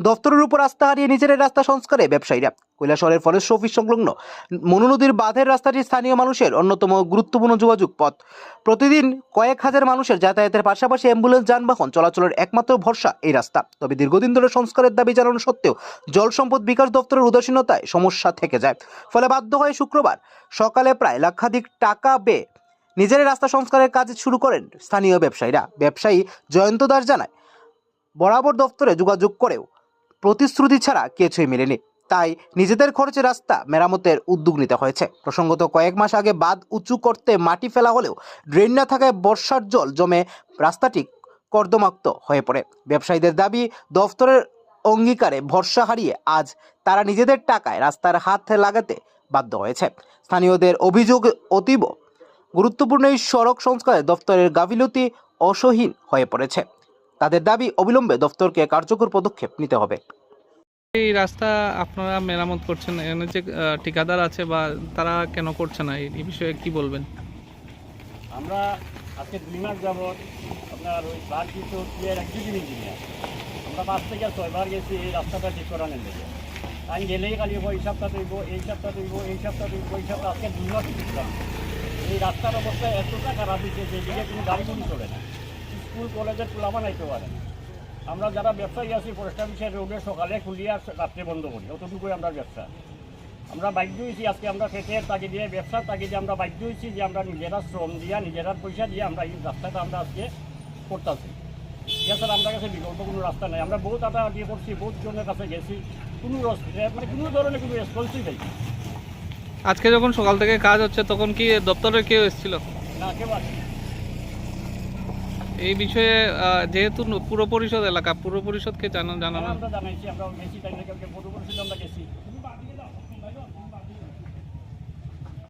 দফতরের উপর আস্থা হারিয়ে নিজের রাস্তা সংস্কারে ব্যবসায়ীরা। কৈলাসহরের ফরেস্ট অফিস সংলগ্ন মনু নদীর বাঁধের রাস্তাটি স্থানীয় মানুষের অন্যতম গুরুত্বপূর্ণ যোগাযোগ পথ। প্রতিদিন কয়েক হাজার মানুষের যাতায়াতের পাশাপাশি অ্যাম্বুলেন্স, যানবাহন চলাচলের একমাত্র ভরসা এই রাস্তা। তবে দীর্ঘদিন ধরে সংস্কারের দাবি জানানো সত্ত্বেও জল সম্পদ বিকাশ দপ্তরের উদাসীনতায় সমস্যা থেকে যায়। ফলে বাধ্য হয় শুক্রবার সকালে প্রায় লাক্ষাধিক টাকা ব্যয়ে নিজের রাস্তা সংস্কারের কাজ শুরু করেন স্থানীয় ব্যবসায়ীরা। ব্যবসায়ী জয়ন্ত দাস জানায়, বরাবর দপ্তরে যোগাযোগ করেও প্রতিশ্রুতি ছাড়া কিছুই মেলেনি। তাই নিজেদের খরচে রাস্তা মেরামতের উদ্যোগ নিতে হয়েছে। প্রসঙ্গত কয়েক মাস আগে বাঁধ উঁচু করতে মাটি ফেলা হলেও ড্রেন না থাকায় বর্ষার জল জমে রাস্তাটি কর্দমাক্ত হয়ে পড়ে। ব্যবসায়ীদের দাবি, দফতরের অঙ্গীকারে ভরসা হারিয়ে আজ তারা নিজেদের টাকায় রাস্তার হাত লাগাতে বাধ্য হয়েছে। স্থানীয়দের অভিযোগ অতীব গুরুত্বপূর্ণ এই সড়ক সংস্কারে দফতরের গাফিলতি অসহীন হয়ে পড়েছে। তাদের দাবি অবিলম্বে দফতরকে কার্যকর পদক্ষেপ নিতে হবে। এই রাস্তা আপনারা মেরামত করছেন এখানে যে ঠিকাদার আছে বা তারা কেন করছে না? এই বিষয়ে কি বলবেন? আমরা আজকে দুই মাস যাবৎ আপনার ওই বার কিছু এক্সিকিউটিভ ইঞ্জিনিয়ার। আমরা পাঁচ থেকে ছয়বার গেছি এই রাস্তাটা ঠিক করানোর লেগে আমি গেলেই খালি এই সপ্তাহ তৈব এই সপ্তাহ তৈব এই সপ্তাহ তৈব এই সপ্তাহ আজকে দুই মাস এই রাস্তার অবস্থা এতটা খারাপ হয়েছে যে দিকে কোনো গাড়ি কোনো চলে না। স্কুল কলেজের তুলামা নাইতে পারে আমরা যারা ব্যবসায়ী আছি ফরেস্ট অফিসের রোডে সকালে খুলিয়ে আর রাত্রে বন্ধ করি। অতটুকুই আমরা ব্যবসা। আমরা বাধ্য হয়েছি আজকে আমরা খেতের তাকে দিয়ে ব্যবসার তাকে দিয়ে আমরা বাধ্য হয়েছি যে আমরা নিজেরা শ্রম দিয়া নিজেরা পয়সা দিয়ে আমরা এই রাস্তাটা আমরা আজকে করতেছি। এছাড়া আমরা কাছে বিকল্প কোনো রাস্তা নেই। আমরা বহুত আটা দিয়ে করছি বহুত জনের কাছে গেছি। কোনো রস- মানে কোনো ধরনের কোনো রেসপন্সই নেই। আজকে যখন সকাল থেকে কাজ হচ্ছে তখন কি দপ্তরের কেউ এসেছিল? না কেউ আসে এই বিষয়ে যেহেতু পুর পরিষদ এলাকা পুর পরিষদকে জানানো জানানো আমরা জানাইছি, আমরা গেছি আমরা গেছি।